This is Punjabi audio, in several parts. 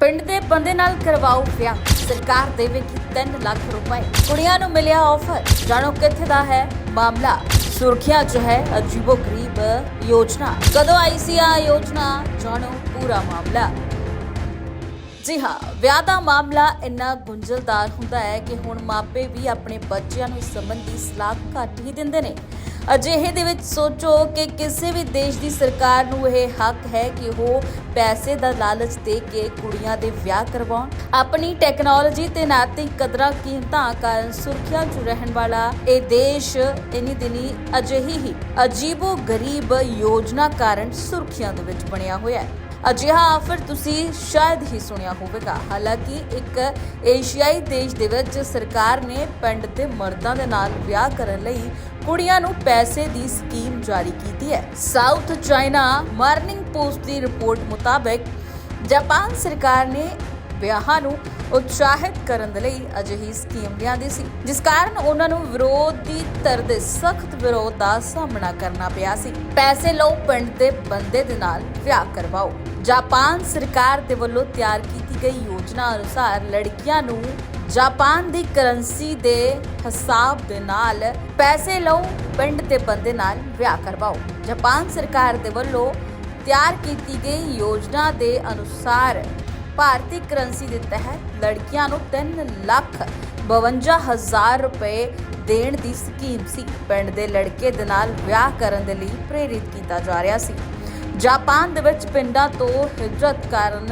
ਪਿੰਡ ਦੇ ਬੰਦੇ ਨਾਲ ਕਰਵਾਓ ਵਿਆਹ ਸਰਕਾਰ ਦੇਵੇਗੀ 3 ਲੱਖ ਰੁਪਏ। ਕੁੜੀਆਂ ਨੂੰ ਮਿਲਿਆ ਆਫਰ ਜਾਣੋ ਕਿੱਥੇ ਦਾ ਹੈ ਮਾਮਲਾ। ਸੁਰਖੀਆਂ 'ਚ ਹੈ ਅਜੀਬੋ ਗਰੀਬ ਯੋਜਨਾ। ਕਦੋਂ ਆਈ ਸੀ ਆ ਯੋਜਨਾ? ਜਾਣੋ ਪੂਰਾ ਮਾਮਲਾ। ਜੀ ਹਾਂ, ਵਿਆਹ ਦਾ ਮਾਮਲਾ ਇੰਨਾ ਗੁੰਝਲਦਾਰ ਹੁੰਦਾ ਹੈ ਕਿ ਹੁਣ ਮਾਪੇ ਵੀ ਆਪਣੇ ਬੱਚਿਆਂ ਨੂੰ ਇਸ ਸੰਬੰਧੀ ਸਲਾਹ ਘੱਟ ਹੀ ਦਿੰਦੇ ਨੇ। ਅਜਿਹੇ ਦੇ ਵਿੱਚ ਸੋਚੋ ਕਿ ਕਿਸੇ ਵੀ ਦੇਸ਼ ਦੀ ਸਰਕਾਰ ਨੂੰ ਇਹ ਹੱਕ ਹੈ ਕਿ ਉਹ ਪੈਸੇ ਦਾ ਲਾਲਚ ਦੇ ਕੇ ਕੁੜੀਆਂ ਦੇ ਵਿਆਹ ਕਰਵਾਉਣ। ਆਪਣੀ ਟੈਕਨੋਲੋਜੀ ਤੇ ਨੈਤਿਕ ਕਦਰਾਂ ਕੀਮਤਾਂ ਕਾਰਨ ਸੁਰੱਖਿਆ 'ਚ ਰਹਿਣ ਵਾਲਾ ਇਹ ਦੇਸ਼ ਇਨੀ ਦਿਨੀ ਅਜਿਹੀ ਹੀ ਅਜੀਬੋ ਗਰੀਬ ਯੋਜਨਾ ਕਾਰਨ ਸੁਰੱਖਿਆ ਦੇ ਵਿੱਚ ਬਣਿਆ ਹੋਇਆ ਹੈ। ਅਜਿਹਾ ਆਫਰ ਤੁਸੀਂ ਸ਼ਾਇਦ ਹੀ ਸੁਣਿਆ ਹੋਵੇਗਾ। ਹਾਲਾਂਕਿ ਇੱਕ ਏਸ਼ੀਆਈ ਦੇਸ਼ ਦੇ ਵਿੱਚ ਸਰਕਾਰ ਨੇ ਪਿੰਡ ਦੇ ਮਰਦਾਂ ਦੇ ਨਾਲ ਵਿਆਹ ਕਰਨ ਲਈ ਕੁੜੀਆਂ ਨੂੰ ਪੈਸੇ ਦੀ ਸਕੀਮ ਜਾਰੀ ਕੀਤੀ ਹੈ। ਸਾਊਥ ਚਾਈਨਾ ਮਾਰਨਿੰਗ ਪੋਸਟ ਦੀ ਰਿਪੋਰਟ ਮੁਤਾਬਕ ਜਾਪਾਨ ਸਰਕਾਰ ਨੇ ਵਿਆਹਾਂ ਨੂੰ ਉਤਸ਼ਾਹਿਤ ਕਰਨ ਦੇ ਲਈ ਅਜਿਹੀ ਸਕੀਮ ਲਿਆਂਦੀ ਸੀ, ਜਿਸ ਕਾਰਨ ਉਹਨਾਂ ਨੂੰ ਵਿਰੋਧੀ ਧਿਰ ਦੇ ਸਖਤ ਵਿਰੋਧ ਦਾ ਸਾਹਮਣਾ ਕਰਨਾ ਪਿਆ ਸੀ। ਪੈਸੇ ਲਓ, ਪਿੰਡ ਦੇ ਬੰਦੇ ਦੇ ਨਾਲ ਵਿਆਹ ਕਰਵਾਓ। ਜਾਪਾਨ ਸਰਕਾਰ ਦੇ ਵੱਲੋਂ ਤਿਆਰ ਕੀਤੀ ਗਈ ਯੋਜਨਾ ਅਨੁਸਾਰ ਲੜਕੀਆਂ ਨੂੰ ਜਾਪਾਨ ਦੀ ਕਰੰਸੀ ਦੇ ਹਿਸਾਬ ਦੇ ਨਾਲ ਪੈਸੇ ਲਓ, ਪਿੰਡ ਦੇ ਬੰਦੇ ਨਾਲ ਵਿਆਹ ਕਰਵਾਓ। ਜਾਪਾਨ ਸਰਕਾਰ ਦੇ ਵੱਲੋਂ ਤਿਆਰ ਕੀਤੀ ਗਈ ਯੋਜਨਾ ਦੇ ਅਨੁਸਾਰ ਭਾਰਤੀ ਕਰੰਸੀ ਦੇ ਤਹਿਤ ਲੜਕੀਆਂ ਨੂੰ 3 ਲੱਖ 52000 ਰੁਪਏ ਦੇਣ ਦੀ ਸਕੀਮ ਸੀ। ਪਿੰਡ ਦੇ ਲੜਕੇ ਦੇ ਨਾਲ ਵਿਆਹ ਕਰਨ ਦੇ ਲਈ ਪ੍ਰੇਰਿਤ ਕੀਤਾ ਜਾ ਰਿਹਾ ਸੀ। ਜਾਪਾਨ ਦੇ ਵਿੱਚ ਪਿੰਡਾਂ ਤੋਂ ਹਿਜਰਤ ਕਰਨ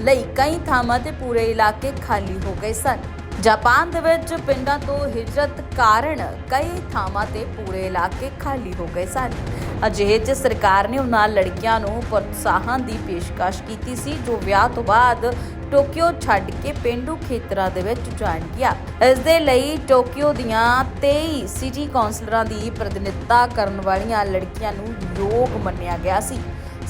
ਲਈ ਕਈ ਥਾਵਾਂ ਤੇ ਪੂਰੇ ਇਲਾਕੇ ਖਾਲੀ ਹੋ ਗਏ ਸਨ। ਜਾਪਾਨ ਦੇ ਵਿੱਚ ਪਿੰਡਾਂ ਤੋਂ ਹਿਜਰਤ ਕਾਰਨ ਕਈ ਥਾਵਾਂ ਤੇ ਪੂਰੇ ਇਲਾਕੇ ਖਾਲੀ ਹੋ ਗਏ ਸਨ। ਅਜਿਹੇ 'ਚ ਸਰਕਾਰ ਨੇ ਉਹਨਾਂ ਲੜਕੀਆਂ ਨੂੰ ਪ੍ਰੋਤਸਾਹਨ ਦੀ ਪੇਸ਼ਕਸ਼ ਕੀਤੀ ਸੀ, ਜੋ ਵਿਆਹ ਤੋਂ ਬਾਅਦ ਟੋਕੀਓ ਛੱਡ ਕੇ ਪਿੰਡੂ ਖੇਤਰਾਂ ਦੇ ਵਿੱਚ ਜਾਣ ਗਿਆ ਇਸ ਦੇ ਲਈ ਟੋਕੀਓ ਦੀਆਂ 23 ਸਿਟੀ ਕਾਉਂਸਲਰਾਂ ਦੀ ਪ੍ਰਤੀਨਿਧਤਾ ਕਰਨ ਵਾਲੀਆਂ ਲੜਕੀਆਂ ਨੂੰ ਯੋਗ ਮੰਨਿਆ ਗਿਆ ਸੀ।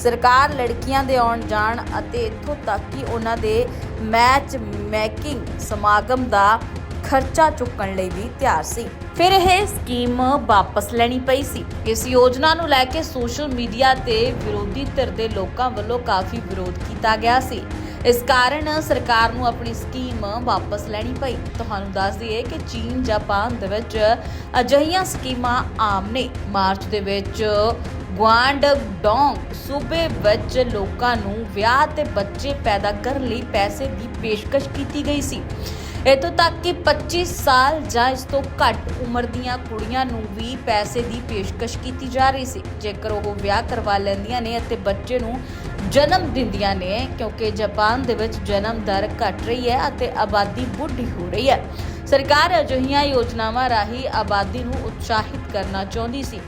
ਸਰਕਾਰ ਲੜਕੀਆਂ ਦੇ ਆਉਣ ਜਾਣ ਅਤੇ ਇੱਥੋਂ ਤੱਕ ਕਿ ਉਹਨਾਂ ਦੇ ਮੈਚ ਮੇਕਿੰਗ ਸਮਾਗਮ ਦਾ ਖਰਚਾ ਚੁੱਕਣ ਲਈ ਵੀ ਤਿਆਰ ਸੀ। ਫਿਰ ਇਹ ਸਕੀਮ ਵਾਪਸ ਲੈਣੀ ਪਈ ਸੀ। ਇਸ ਯੋਜਨਾ ਨੂੰ ਲੈ ਕੇ ਸੋਸ਼ਲ ਮੀਡੀਆ ਤੇ ਵਿਰੋਧੀ ਧਿਰ ਦੇ ਲੋਕਾਂ ਵੱਲੋਂ ਕਾਫੀ ਵਿਰੋਧ ਕੀਤਾ ਗਿਆ ਸੀ। ਇਸ ਕਾਰਨ ਸਰਕਾਰ ਨੂੰ ਆਪਣੀ ਸਕੀਮ ਵਾਪਸ ਲੈਣੀ ਪਈ। ਤੁਹਾਨੂੰ ਦੱਸ ਦਈਏ ਕਿ ਚੀਨ, ਜਾਪਾਨ ਦੇ ਵਿੱਚ ਅਜਿਹੀਆਂ ਸਕੀਮਾਂ ਆਮ ਨੇ। ਮਾਰਚ ਦੇ ਵਿੱਚ ਗੁਆਂਡ ਡੋਂਗ ਸੂਬੇ ਵਿੱਚ ਲੋਕਾਂ ਨੂੰ ਵਿਆਹ ਤੇ ਬੱਚੇ ਪੈਦਾ ਕਰਨ ਲਈ ਪੈਸੇ ਦੀ ਪੇਸ਼ਕਸ਼ ਕੀਤੀ ਗਈ ਸੀ। ਇਤੋਂ ਤੱਕ ਕਿ 25 ਸਾਲ ਜਾਂ ਇਸ ਤੋਂ ਘੱਟ ਉਮਰ ਦੀਆਂ ਕੁੜੀਆਂ ਨੂੰ ਵੀ ਪੈਸੇ ਦੀ ਪੇਸ਼ਕਸ਼ ਕੀਤੀ ਜਾ ਰਹੀ ਸੀ। ਜੇਕਰ ਉਹ ਵਿਆਹ ਕਰਵਾ ਲੈਂਦੀਆਂ ਨੇ ਅਤੇ ਬੱਚੇ ਨੂੰ ਜਨਮ ਦਿੰਦੀਆਂ ਨੇ, ਕਿਉਂਕਿ ਜਾਪਾਨ ਦੇ ਵਿੱਚ ਜਨਮ ਦਰ ਘਟ ਰਹੀ ਹੈ ਅਤੇ ਆਬਾਦੀ ਬੁੱਢੀ ਹੋ ਰਹੀ ਹੈ। ਸਰਕਾਰ ਅਜਿਹੀਆਂ ਯੋਜਨਾਵਾਂ ਰਾਹੀਂ ਆਬਾਦੀ ਨੂੰ ਉਤਸ਼ਾਹਿਤ ਕਰਨਾ ਚਾਹੁੰਦੀ ਸੀ।